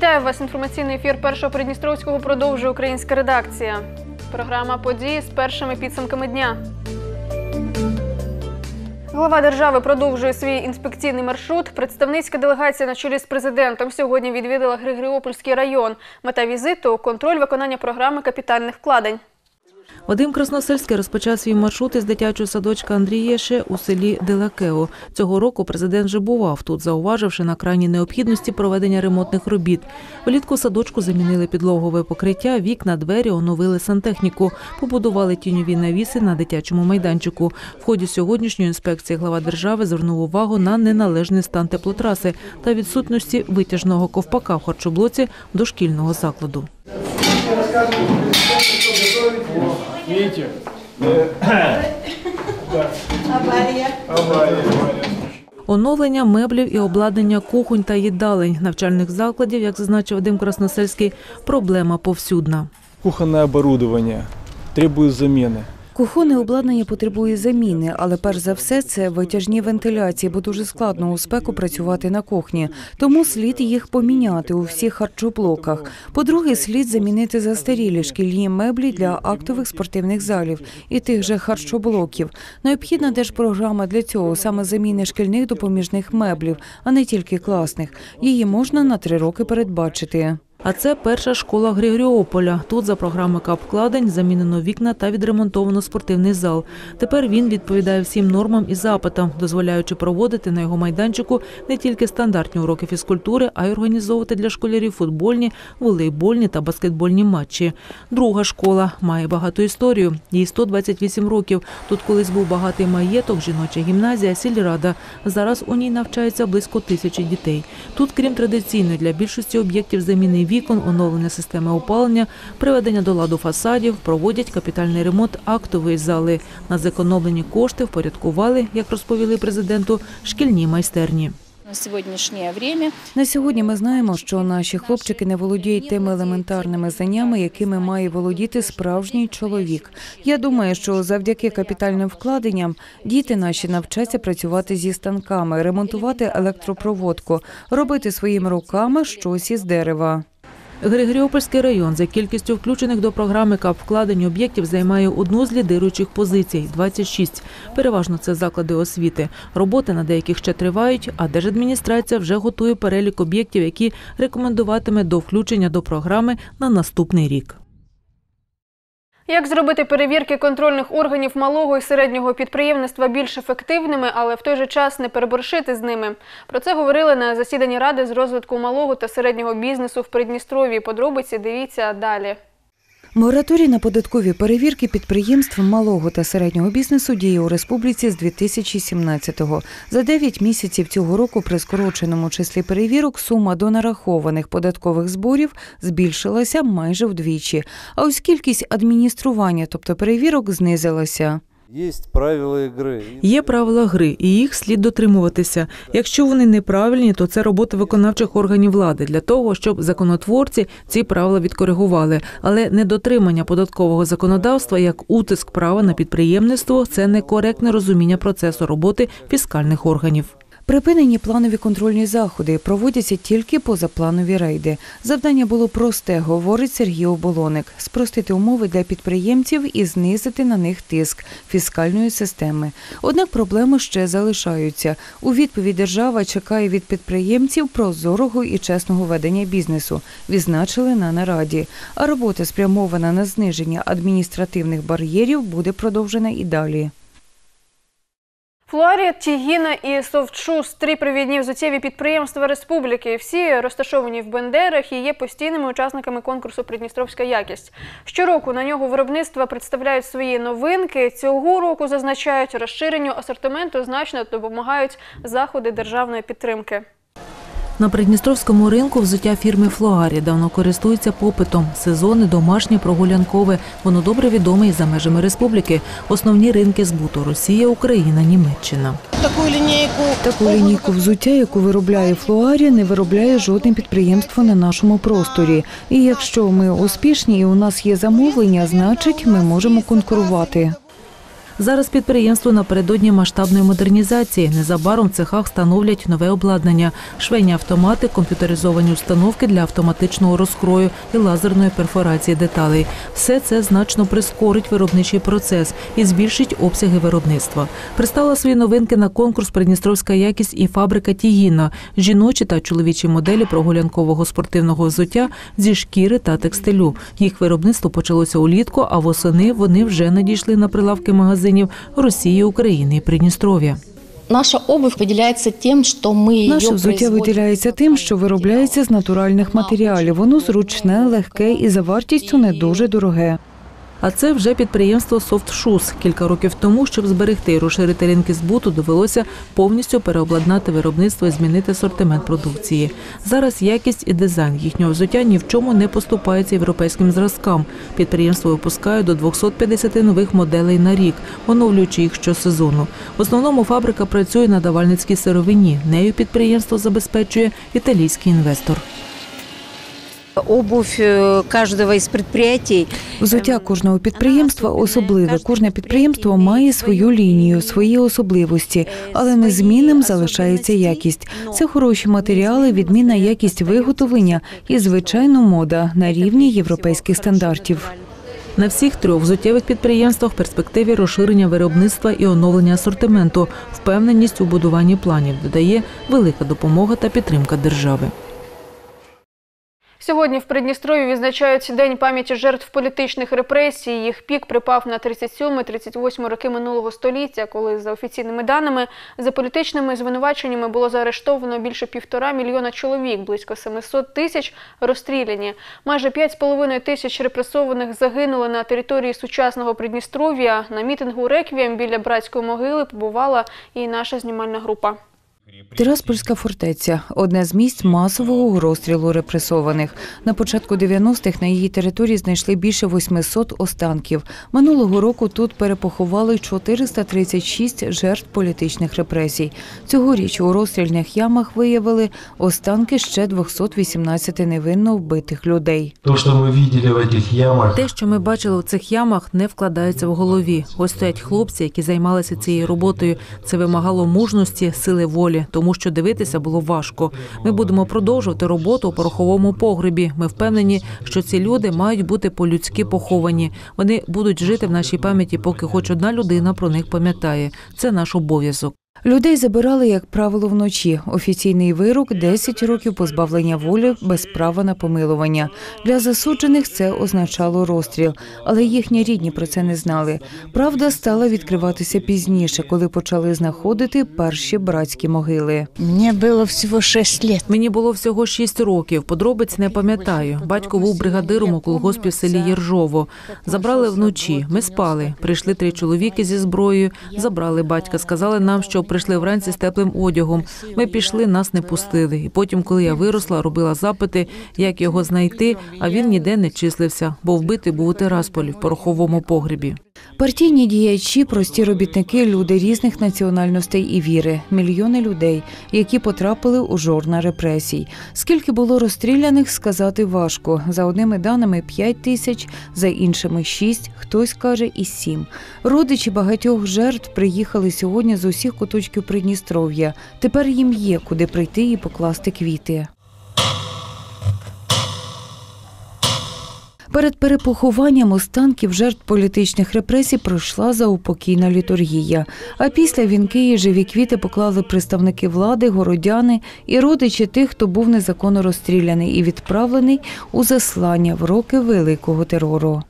Вітаю вас. Інформаційний ефір першого Придністровського продовжує українська редакція. Програма події з першими підсумками дня. Глава держави продовжує свій інспекційний маршрут. Представницька делегація на чолі з президентом сьогодні відвідала Григоріопольський район. Мета візиту контроль виконання програми капітальних вкладень. Вадим Красносельський розпочав свій маршрут із дитячого садочка Андрієше у селі Делакео. Цього року президент вже бував тут, зауваживши на крайній необхідності проведення ремонтних робіт. Влітку садочку замінили підлогове покриття, вікна, двері, оновили сантехніку, побудували тіньові навіси на дитячому майданчику. В ході сьогоднішньої інспекції глава держави звернув увагу на неналежний стан теплотраси та відсутності витяжного ковпака в харчоблоці дошкільного закладу. Видите? Авария. Авария. Оновлення меблів і обладнання кухонь та їдалень навчальних закладів, як зазначив Вадим Красносельський, проблема повсюдна. Кухонне оборудовання требує замены. Кухонне обладнання потребує заміни, але перш за все це витяжні вентиляції, бо дуже складно у спеку працювати на кухні. Тому слід їх поміняти у всіх харчоблоках. По-друге, слід замінити застарілі шкільні меблі для актових спортивних залів і тих же харчоблоків. Необхідна держпрограма для цього саме заміни шкільних допоміжних меблів, а не тільки класних. Її можна на три роки передбачити. А це перша школа Григоріополя. Тут за програми капвкладень замінено вікна та відремонтовано спортивний зал. Тепер він відповідає всім нормам і запитам, дозволяючи проводити на його майданчику не тільки стандартні уроки фізкультури, а й організовувати для школярів футбольні, волейбольні та баскетбольні матчі. Друга школа має багату історію. Їй 128 років. Тут колись був багатий маєток, жіноча гімназія, сільрада. Зараз у ній навчається близько тисячі дітей. Тут, крім традиційної для більшості об'єктів заміни вікон, оновлення системи опалення, приведення до ладу фасадів, проводять капітальний ремонт актової зали. На зекономлені кошти впорядкували, як розповіли президенту, шкільні майстерні. на сегодняшнее время. На сьогодні ми знаємо, що наші хлопчики не володіють тими елементарними знаннями, якими має володіти справжній чоловік. Я думаю, що завдяки капітальним вкладенням діти наші навчаться працювати зі станками, ремонтувати електропроводку, робити своїми руками щось із дерева. Григоріопольський район за кількістю включених до програми капвкладень об'єктів займає одну з лідируючих позицій 26. Переважно це заклади освіти. Роботи на деяких ще тривають, а держадміністрація вже готує перелік об'єктів, які рекомендуватиме до включення до програми на наступний рік. Як зробити перевірки контрольних органів малого і середнього підприємництва більш ефективними, але в той же час не переборщити з ними? Про це говорили на засіданні ради з розвитку малого та середнього бізнесу в Придністрові. Подробиці дивіться далі. Мораторій на податкові перевірки підприємств малого та середнього бізнесу діє у республіці з 2017-го. За 9 місяців цього року при скороченому числі перевірок сума до нарахованих податкових зборів збільшилася майже вдвічі. А ось кількість адміністрування, тобто перевірок, знизилася. Є правила гри, і їх слід дотримуватися. Якщо вони неправильні, то це робота виконавчих органів влади для того, щоб законотворці ці правила відкоригували. Але недотримання податкового законодавства як утиск права на підприємництво це некоректне розуміння процесу роботи фіскальних органів. Припинені планові контрольні заходи проводяться тільки позапланові рейди. Завдання було просте, говорить Сергій Оболоник: спростити умови для підприємців і знизити на них тиск фіскальної системи. Однак проблеми ще залишаються. У відповідь держава чекає від підприємців прозорого і чесного ведення бізнесу. Відзначили на нараді. А робота спрямована на зниження адміністративних бар'єрів буде продовжена і далі. Флорія, Тігіна і Совчус – три провідні взуттєві підприємства республіки. Всі розташовані в Бендерах і є постійними учасниками конкурсу Придністровська якість. Щороку на нього виробництва представляють свої новинки. Цього року зазначають розширенню асортименту значно допомагають заходи державної підтримки. На придністровському ринку взуття фірми Флоарі давно користується попитом. Сезони домашнє, прогулянкове. Воно добре відоме і за межами республіки. Основні ринки збуту Росія, Україна, Німеччина. Таку лінійку взуття, яку виробляє Флуарі, не виробляє жодне підприємство на нашому просторі. І якщо ми успішні і у нас є замовлення, значить ми можемо конкурувати. Зараз підприємство напередодні масштабної модернізації. Незабаром в цехах встановлять нове обладнання, швейні автомати, комп'ютеризовані установки для автоматичного розкрою і лазерної перфорації деталей. Все це значно прискорить виробничий процес і збільшить обсяги виробництва. Представила свої новинки на конкурс Придністровська якість і фабрика Тігіна, жіночі та чоловічі моделі прогулянкового спортивного взуття зі шкіри та текстилю. Їх виробництво почалося улітку, а восени вони вже надійшли на прилавки магазинів Росії, України і Придністров'я. Наша обувь виділяється тим, що ми Наше взуття виділяється тим, що виробляється з натуральних матеріалів. Воно зручне, легке і за вартістю не дуже дороге. А це вже підприємство Shoes. Кілька років тому, щоб зберегти і розширити ринки збуту, довелося повністю переобладнати виробництво і змінити асортимент продукції. Зараз якість і дизайн їхнього взуття ні в чому не поступається європейським зразкам. Підприємство випускає до 250 нових моделей на рік, оновлюючи їх щосезону. В основному фабрика працює на давальницькій сировині. Нею підприємство забезпечує італійський інвестор. Обувь э, каждого из предприятий Взуття кожного підприємства особливе. Кожне підприємство має свою лінію, свої особливості, але незмінним залишається якість. Це хороші матеріали, відмінна якість виготовлення і звичайно мода на рівні європейських стандартів. На всіх трьох взуттєвих підприємствах в перспективі розширення виробництва і оновлення асортименту, впевненість у будуванні планів додає велика допомога та підтримка держави. Сьогодні в Придністрові відзначають День пам'яті жертв політичних репресій. Їх пік припав на 37-38 роки минулого століття, коли, за офіційними даними, за політичними звинуваченнями було заарештовано більше півтора мільйона чоловік, близько 700 тисяч розстріляні. Майже 5,5 тисяч репресованих загинули на території сучасного Придністров'я. На мітингу «Реквієм» біля братської могили побувала і наша знімальна група. Тираспольська фортеця одне з місць масового розстрілу репресованих. На початку 90-х на її території знайшли більше 800 останків. Минулого року тут перепоховали 436 жертв політичних репресій. Цьогоріч у розстрільних ямах виявили останки ще 218 невинно вбитих людей. То, что мы видели в этих ямах, Те, що ми бачили у цих ямах, не вкладається в голові. Ось стоять хлопці, які займалися цією роботою. Це вимагало мужності, сили волі, тому що дивитися було важко. Ми будемо продовжувати роботу у пороховому погребі. Ми впевнені, що ці люди мають бути по-людськи поховані. Вони будуть жити в нашій пам'яті, поки хоч одна людина про них пам'ятає. Це наш обов'язок. Людей забирали, як правило, вночі. Офіційний вирок 10 років позбавлення волі без права на помилування. Для засуджених це означало розстріл, але їхні рідні про це не знали. Правда стала відкриватися пізніше, коли почали знаходити перші братські могили. Мне было всего 6 лет. Мені було всього шість років. Подробиць не пам'ятаю. Батько був бригадиром у колгоспі в селі Єржово. Забрали вночі. Ми спали. Прийшли три чоловіки зі зброєю. Забрали батька. Сказали нам, що прийшли вранці з теплим одягом. Ми пішли, нас не пустили. І потім, коли я виросла, робила запити, як його знайти. А він ніде не числився, бо вбитий був у Терасполі в пороховому погребі. Партійні діячі, прості робітники, люди різних національностей і віри, мільйони людей, які потрапили у жорна репресій. Скільки було розстріляних, сказати важко. За одними даними 5 тисяч, за іншими 6, хтось каже і 7. Родичі багатьох жертв приїхали сьогодні з усіх куточків Придністров'я. Тепер їм є куди прийти і покласти квіти. Перед перепохованням останків жертв політичних репресій пройшла заупокійна літургія. А після вінки і живі квіти поклали представники влади, городяни і родичі тих, хто був незаконно розстріляний і відправлений у заслання в роки великого терору.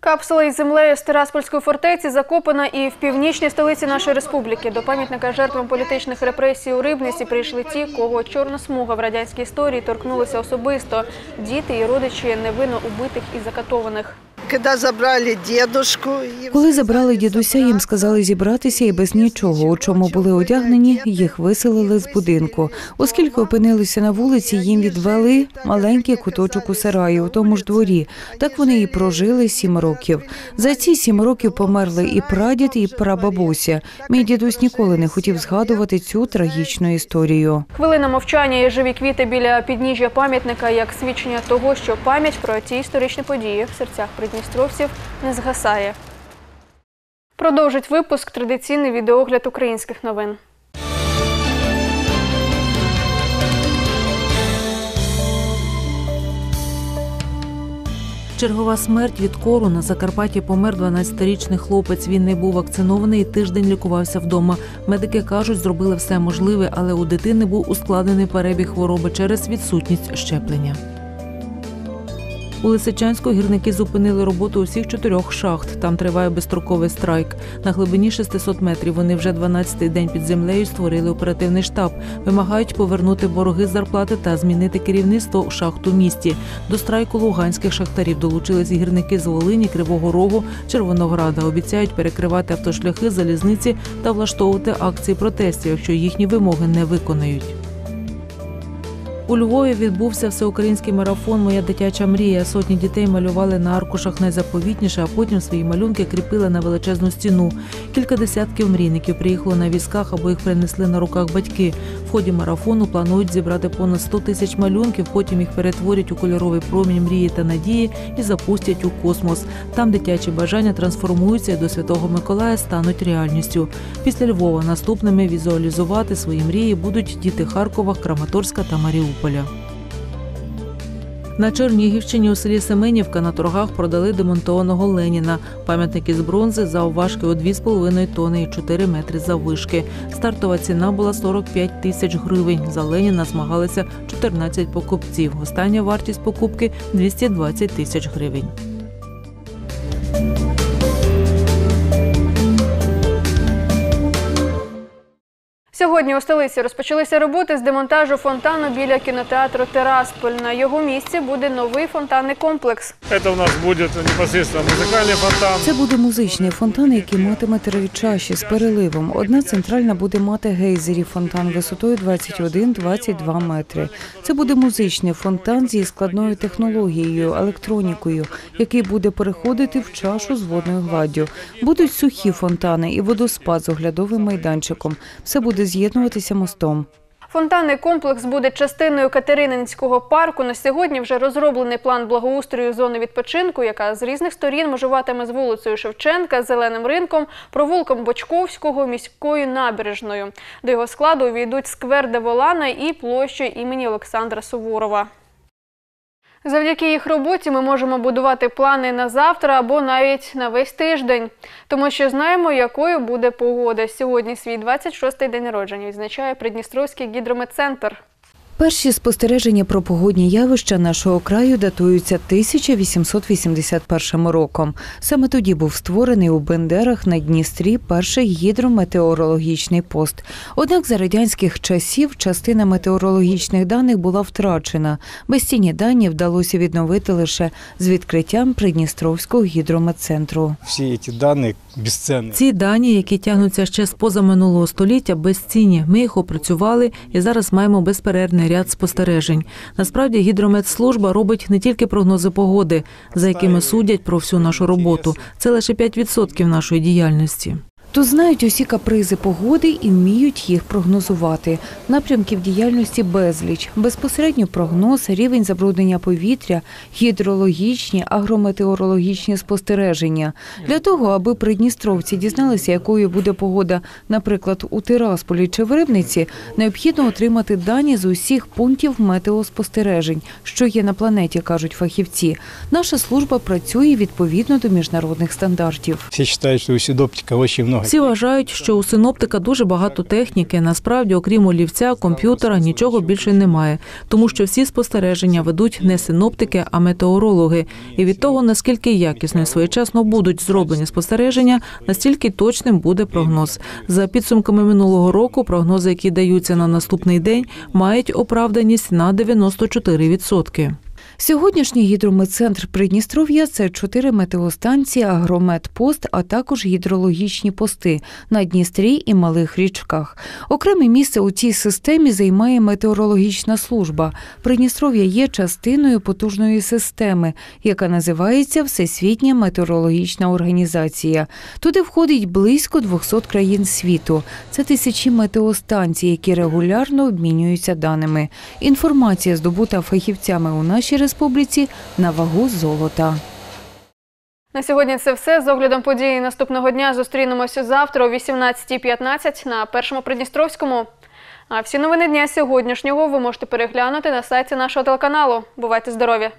Капсула із землею з Тираспольської фортеці закопана і в північній столиці нашої республіки. До пам'ятника жертвам політичних репресій у Рибниці прийшли ті, кого чорна смуга в радянській історії торкнулася особисто. Діти і родичі невинно убитих і закатованих. Когда забрали дедушку... им Коли забрали дідуся, їм сказали зібратися і без нічого, у чому були одягнені, їх виселили з будинку. Оскільки опинилися на вулиці, їм відвели маленький куточок у сараї, у тому ж дворі. Так вони і прожили сім років. За ці сім років померли і прадід, і прабабуся. Мій дідусь ніколи не хотів згадувати цю трагічну історію. Хвилина мовчання і живі квіти біля підніжжя пам'ятника як свідчення того, що пам'ять про ці історичні події в серцях придністровців не згасає. Продовжить випуск традиційний відеогляд українських новин. Чергова смерть від кору на Закарпатті помер 12-річний хлопець. Він не був вакцинований і тиждень лікувався вдома. Медики кажуть, зробили все можливе, але у дитини був ускладнений перебіг хвороби через відсутність щеплення. У Лисичанську гірники зупинили роботу усіх чотирьох шахт. Там триває безстроковий страйк. На глибині 600 метрів вони вже 12-й день під землею створили оперативний штаб. Вимагають повернути борги з зарплати та змінити керівництво у місті. До страйку луганських шахтарів долучились гірники з Волині, Кривого Рогу, Червонограда. Обіцяють перекривати автошляхи, залізниці та влаштовувати акції протестів, якщо їхні вимоги не виконають. У Львові відбувся всеукраїнський марафон Моя дитяча мрія. Сотні дітей малювали на аркушах найзаповітніше, а потім свої малюнки кріпили на величезну стіну. Кілька десятків мрійників приїхало на візках або їх принесли на руках батьки. В ході марафону планують зібрати понад 100 тисяч малюнків. Потім їх перетворять у кольоровий промінь мрії та надії і запустять у космос. Там дитячі бажання трансформуються і до Святого Миколая стануть реальністю. Після Львова наступними візуалізувати свої мрії будуть діти Харкова, Краматорська та Маріуполя. На Чернігівщині у селі Семенівка на торгах продали демонтованого Леніна. Пам'ятник із бронзи завважки у 2,5 тони і 4 метри заввишки. Стартова ціна була 45 тисяч гривень. За Леніна змагалися 14 покупців. Остання вартість покупки 220 тисяч гривень. Сьогодні у столиці розпочалися роботи з демонтажу фонтану біля кінотеатру Терасполь. На його місці буде новий фонтанний комплекс. Это у нас будет непосредственно музыкальный фонтан. Це буде музичний фонтан, який матиме три чаші з переливом. Одна центральна буде мати гейзерів фонтан висотою 21-22 метри. Це буде музичний фонтан зі складною технологією, електронікою, який буде переходити в чашу з водною гладдю. Будуть сухі фонтани і водоспад з оглядовим майданчиком. Все буде з'єднуватися мостом. Фонтанний комплекс буде частиною Катерининського парку. На сьогодні вже розроблений план благоустрою зони відпочинку, яка з різних сторін межуватиме з вулицею Шевченка, зеленим ринком, провулком Бочковського, міською набережною. До його складу увійдуть сквер Деволана і площа імені Олександра Суворова. Завдяки їх роботі ми можемо будувати плани на завтра або навіть на весь тиждень, тому що знаємо, якою буде погода. Сьогодні свій 26-й день народження відзначає Придністровський гідрометцентр. Перші спостереження про погодні явища нашого краю датуються 1881 роком. Саме тоді був створений у Бендерах на Дністрі перший гідрометеорологічний пост. Однак за радянських часів частина метеорологічних даних була втрачена. Безцінні дані вдалося відновити лише з відкриттям Придністровського гідрометцентру. Всі ці дані безцінні. Ці дані, які тягнуться ще з позаминулого століття, безцінні. Ми їх опрацювали і зараз маємо ряд спостережень. Насправді гідрометслужба робить не тільки прогнози погоди, за якими судять про всю нашу роботу. Це лише 5% нашої діяльності. Тут знають усі капризи погоди і вміють їх прогнозувати. Напрямків діяльності безліч, безпосередньо прогноз, рівень забруднення повітря, гідрологічні, агрометеорологічні спостереження. Для того, аби придністровці дізналися, якою буде погода, наприклад, у Тирасполі чи в Рибниці, необхідно отримати дані з усіх пунктів метеоспостережень, що є на планеті, кажуть фахівці. Наша служба працює відповідно до міжнародних стандартів. Всі вважають, що у синоптика дуже багато. Всі вважають, що у синоптика дуже багато техніки. Насправді, окрім олівця, комп'ютера, нічого більше немає, тому що всі спостереження ведуть не синоптики, а метеорологи. І від того, наскільки якісно і своєчасно будуть зроблені спостереження, настільки точним буде прогноз. За підсумками минулого року, прогнози, які даються на наступний день, мають оправданість на 94%. Сьогоднішній гідрометцентр Придністров'я це чотири метеостанції, агрометпост, а також гідрологічні пости на Дністрі і малих річках. Окреме місце у цій системі займає метеорологічна служба. Придністров'я є частиною потужної системи, яка називається Всесвітня метеорологічна організація. Туди входить близько 200 країн світу. Це тисячі метеостанцій, які регулярно обмінюються даними. Інформація, здобута фахівцями у нашій республіці, на вагу золота. На сьогодні це все. З оглядом події наступного дня зустрінемося завтра о 18.15 на першому Придністровському. А всі новини дня сьогоднішнього ви можете переглянути на сайті нашого телеканалу. Бувайте здорові!